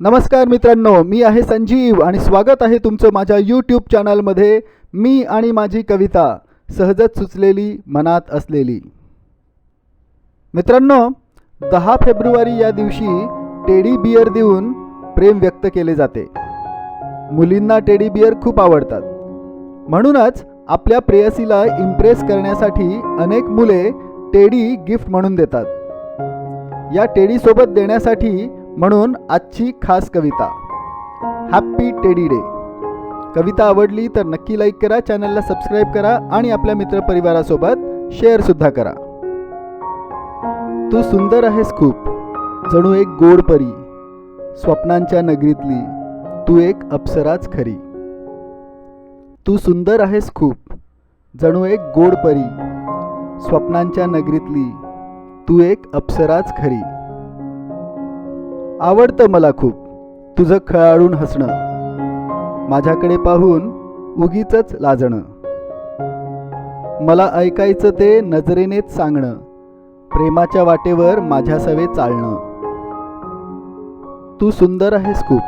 नमस्कार मित्रांनो मी आहे संजीव आणि स्वागत आहे तुमचं माझ्या यूट्यूब चॅनलमध्ये मी आणि माझी कविता सहजच सुचलेली मनात असलेली. मित्रांनो दहा फेब्रुवारी या दिवशी टेडी बियर देऊन प्रेम व्यक्त केले जाते. मुलींना टेडी बियर खूप आवडतात. म्हणूनच आपल्या प्रेयसीला इम्प्रेस करण्यासाठी अनेक मुले टेडी गिफ्ट म्हणून देतात. या टेडीसोबत देण्यासाठी म्हणून आजची खास कविता. हॅप्पी टेडी डे कविता आवडली तर नक्की लाईक करा चॅनलला सबस्क्राईब करा आणि आपल्या मित्रपरिवारासोबत शेअरसुद्धा करा. तू सुंदर आहेस खूप. जणू एक गोड परी. स्वप्नांच्या नगरीतली तू एक अप्सराच खरी. तू सुंदर आहेस खूप. जणू एक गोड परी. स्वप्नांच्या नगरीतली तू एक अप्सराच खरी. आवडतं मला खूप तुझं खळाळून हसणं. माझ्याकडे पाहून उगीच लाजणं. मला ऐकायचं ते नजरेनेच सांगणं. प्रेमाच्या वाटेवर माझ्या सवे चालणं. तू सुंदर आहेस खूप.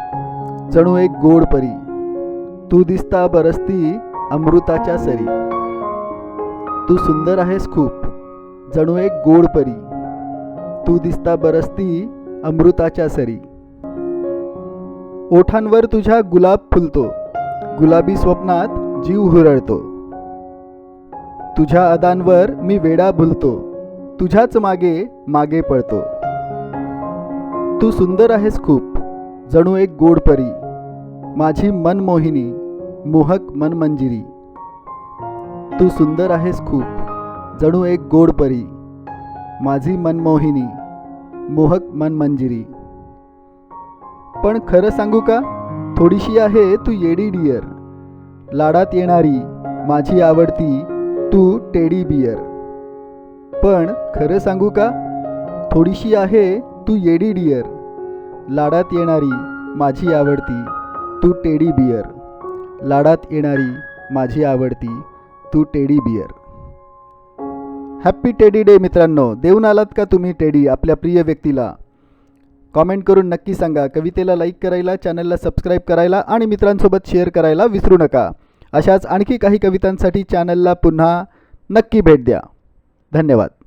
जणू एक गोड परी. तू दिसता बरसती अमृताच्या सरी. तू सुंदर आहेस खूप. जणू एक गोड परी. तू दिसता बरसती अमृताच्या सरी. ओठांवर तुझ्या गुलाब फुलतो. गुलाबी स्वप्नात जीव हुरळतो. तुझ्या अदांवर मी वेडा भुलतो. तुझ्याच मागे मागे पळतो. तू सुंदर आहेस खूप. जणू एक गोड परी. माझी मनमोहिनी मोहक मनमंजिरी तू सुंदर आहेस खूप. जणू एक गोड परी. माझी मनमोहिनी मोहक मनमंजिरी पण खरं सांगू का? थोडीशी आहे तू येडी डियर लाडात येणारी माझी आवडती तू टेडी बियर पण खरं सांगू का? थोडीशी आहे तू येडी डियर लाडात येणारी माझी आवडती तू टेडी बियर लाडात येणारी माझी आवडती तू teddy bear happy teddy day मित्रांनो. देऊन आलात का तुम्ही टेडी आपल्या प्रिय व्यक्तीला? कॉमेंट करून नक्की सांगा. कवितेला लाईक करायला चॅनलला सबस्क्राईब करायला आणि मित्रांसोबत शेअर करायला विसरू नका. अशाच आणखी काही कवितांसाठी चॅनलला पुन्हा नक्की भेट द्या. धन्यवाद.